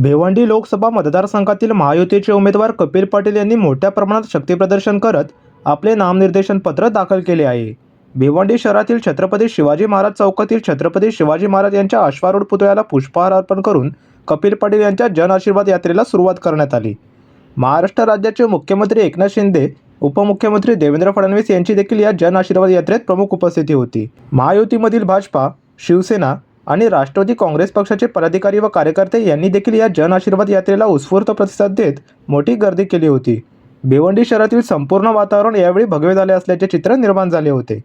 भिवंडी लोकसभा मतदारसंघातील महायुतीचे उमेदवार कपिल पाटील यांनी मोठ्या प्रमाणात शक्तीप्रदर्शन करत आपले नामनिर्देशन पत्र दाखल केले आहे. भिवंडी शहरातील छत्रपती शिवाजी महाराज चौकातील छत्रपती शिवाजी महाराज यांच्या अश्वारूढ पुतळ्याला पुष्पहार अर्पण करून कपिल पाटील यांच्या जनआशीर्वाद यात्रेला सुरुवात करण्यात आली. महाराष्ट्र राज्याचे मुख्यमंत्री एकनाथ शिंदे उपमुख्यमंत्री देवेंद्र फडणवीस यांची देखील या जन आशीर्वाद यात्रेत प्रमुख उपस्थिती होती. महायुतीमधील भाजपा शिवसेना आणि राष्ट्रवादी काँग्रेस पक्षाचे पदाधिकारी व कार्यकर्ते यांनी देखील या जन आशीर्वाद यात्रेला उत्स्फूर्त प्रतिसाद देत मोठी गर्दी केली होती. भिवंडी शहरातील संपूर्ण वातावरण यावेळी भगवे झाले असल्याचे चित्र निर्माण झाले होते.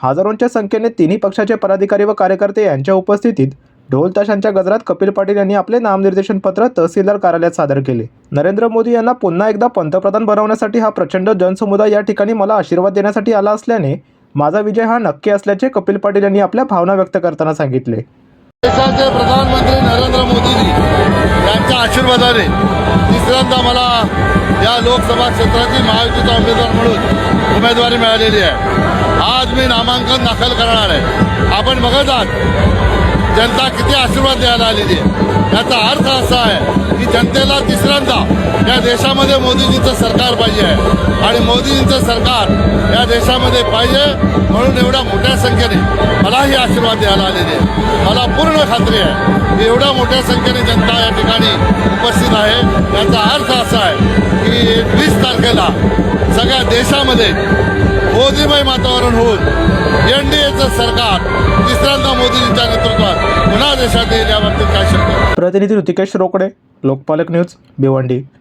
हजारोंच्या संख्येने तिन्ही पक्षाचे पदाधिकारी व कार्यकर्ते यांच्या उपस्थितीत ढोल ताशांच्या गजरात कपिल पाटील यांनी आपले नामनिर्देशन पत्र तहसीलदार कार्यालयात सादर केले. नरेंद्र मोदी यांना पुन्हा एकदा पंतप्रधान बनवण्यासाठी हा प्रचंड जनसमुदाय या ठिकाणी मला आशीर्वाद देण्यासाठी आला असल्याने माझा विजय हा नक्की असल्याचे कपिल पाटील यांनी आपल्या भावना व्यक्त करताना सांगितले. देशाचे प्रधानमंत्री नरेंद्र मोदीजी यांच्या आशीर्वादाने तिसऱ्यांदा मला या लोकसभा क्षेत्राची महायुतीचा उमेदवार म्हणून उमेदवारी मिळालेली आहे. आज मी नामांकन दाखल करणार आहे. आपण बघत आहात. जनता किती आशीर्वाद द्यायला आलेली आहे? याचा अर्थ असा आहे की जनतेला तिसऱ्यांदा या देशामध्ये मोदीजींचं सरकार पाहिजे आहे. आणि मोदीजींचं सरकार या देशामध्ये पाहिजे म्हणून एवढ्या मोठ्या संख्येने मलाही आशीर्वाद द्यायला आलेले आहे मला पूर्ण खात्री आहे की एवढ्या मोठ्या संख्येने जनता या ठिकाणी उपस्थित आहे. याचा अर्थ असा आहे की वीस तारखेला सगळ्या देशामध्ये मोदीमय वातावरण होऊन एन डी एचं सरकार तिसऱ्यांदा मोदीजींच्या नेतृत्वात पुन्हा देशात येईल याबाबतीत काय शक्य प्रतिनिधी ऋतिकेश रोकडे लोकपालक न्यूज भिवंडी.